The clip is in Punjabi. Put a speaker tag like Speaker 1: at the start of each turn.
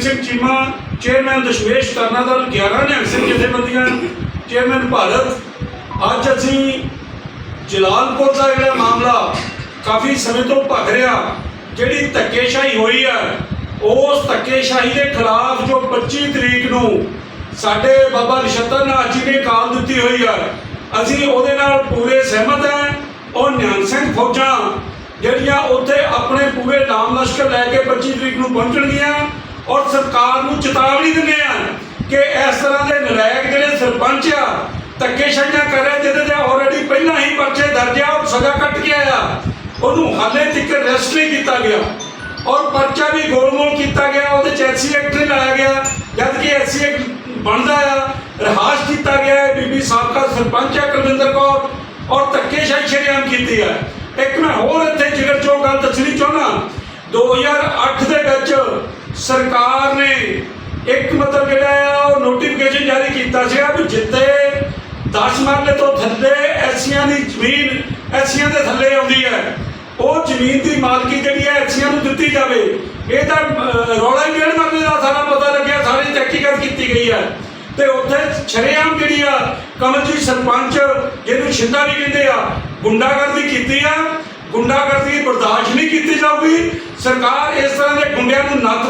Speaker 1: ਬਲਵੀਰ ਸਿੰਘ ਚੀਮਾ, ਚੇਅਰਮੈਨ ਦਸ਼ਮੇਸ਼ ਕਰਨਾ ਦਲ 11 ਨਿਹੰਗ ਸਿੰਘ ਜਥੇਬੰਦੀਆਂ ਚੇਅਰਮੈਨ ਭਾਰਤ, ਅੱਜ ਅਸੀਂ ਜਲਾਲਪੁਰ ਦਾ ਜਿਹੜਾ ਮਾਮਲਾ ਕਾਫੀ ਸਮੇਂ ਤੋਂ ਭਖ ਰਿਹਾ, ਜਿਹੜੀ ਧੱਕੇਸ਼ਾਹੀ ਹੋਈ ਹੈ, ਉਸ ਧੱਕੇਸ਼ਾਹੀ ਦੇ ਖਿਲਾਫ ਜੋ 25 ਤਰੀਕ ਨੂੰ ਸਾਡੇ ਬਾਬਾ ਨਿਸ਼ਤਰ ਨਾਥ ਜੀ ਨੇ ਕਾਲ ਦਿੱਤੀ ਹੋਈ ਹੈ, ਅਸੀਂ ਉਹਦੇ ਨਾਲ ਪੂਰੇ ਸਹਿਮਤ ਹਾਂ, ਉਹ ਨਿਹੰਗ ਸਿੰਘ ਫੌਜਾਂ ਜਿਹੜੀਆਂ ਉੱਥੇ ਆਪਣੇ ਪੂਰੇ ਨਾਮ ਲਸ਼ਕਰ ਲੈ ਕੇ 25 ਤਰੀਕ ਨੂੰ ਪਹੁੰਚਣਗੀਆਂ ਔਰ ਸਰਕਾਰ ਨੂੰ ਚੇਤਾਵਨੀ ਦਿੰਦੇ ਆ ਕਿ ਇਸ ਤਰ੍ਹਾਂ ਦੇ ਨਲਾਇਕ ਜਿਹੜੇ ਸਰਪੰਚ ਆ ਧੱਕੇਸ਼ਾਹੀਆਂ ਕਰ ਰਿਹਾ ਜਿਹਦੇ ਤੇ ਆਲਰੇਡੀ ਪਹਿਲਾਂ ਹੀ ਪਰਚੇ ਦਰਜ ਆ ਔਰ ਸਜ਼ਾ ਕੱਟ ਕੇ ਆਇਆ। ਉਹਨੂੰ ਹਾਲੇ ਤੱਕ ਅਰੈਸਟ ਨਹੀਂ ਕੀਤਾ ਗਿਆ। ਔਰ ਪਰਚਾ ਵੀ ਗੋਲਮੋਲ ਕੀਤਾ ਗਿਆ, ਉਹਦੇ ਚ ਐਸਸੀ ਐਕਟ ਨਹੀਂ ਲਾਇਆ ਗਿਆ ਜਦ ਕਿ ਐਸਸੀ ਐਕਟ ਬਣਦਾ ਆ ਰਹਾਸ਼ ਕੀਤਾ ਗਿਆ ਹੈ। ਬੀਬੀ ਸਾਬਕਾ ਸਰਪੰਚ ਹੈ ਕੁਲਵਿੰਦਰ ਕੌਰ, ਔਰ ਧੱਕੇਸ਼ਾਹੀ ਸ਼ਰੇਆਮ ਕੀਤੀ ਹੈ ਇੱਕ ਮੈਂ ਹੋਰ ਇੱਥੇ ਜਿਗਰ ਚੋਂ ਗੱਲ ਦੱਸਣੀ ਚਾਹੁੰਦਾ। 2008 ਦੇ ਵਿੱਚ ਸਰਕਾਰ ਨੇ ਇੱਕ ਮਤਲਬ ਜਿਹੜਾ ਆ, ਉਹ ਨੋਟੀਫਿਕੇਸ਼ਨ ਜਾਰੀ ਕੀਤਾ ਸੀਗਾ ਵੀ ਜਿੱਤੇ 10 ਮਰਲੇ ਤੋਂ ਥੱਲੇ ਐਸੀਆਂ ਦੀ ਜ਼ਮੀਨ ਐਸੀਆਂ ਦੇ ਥੱਲੇ ਆਉਂਦੀ ਹੈ, ਉਹ ਜ਼ਮੀਨ ਦੀ ਮਾਲਕੀ ਜਿਹੜੀ ਹੈ ਐਸੀਆਂ ਨੂੰ ਦਿੱਤੀ ਜਾਵੇ। ਇਹ ਤਾਂ ਰੌਲਾ ਹੀ ਡੇਢ ਮਰਲੇ ਦਾ ਸਾਰਾ ਪਤਾ ਲੱਗਿਆ, ਸਾਰੀ ਤਹਿਕੀਕਤ ਕੀਤੀ ਗਈ ਹੈ। ਤੇ ਉੱਥੇ ਸ਼ਰੇਆਮ ਜਿਹੜੀ ਆ ਕਮਲਜੀਤ ਸਰਪੰਚ, ਜਿਹਨੂੰ ਛਿੰਦਾ ਵੀ ਕਹਿੰਦੇ ਆ, ਗੁੰਡਾਗਰਦੀ ਕੀਤੀ ਆ। ਗੁੰਡਾਗਰਦੀ ਬਰਦਾਸ਼ਤ ਨਹੀਂ ਕੀਤੀ ਜਾਊਗੀ। ਸਰਕਾਰ ਇਸ ਤਰ੍ਹਾਂ ਦੇ ਗੁੰਡਿਆਂ ਨੂੰ ਨੱਥ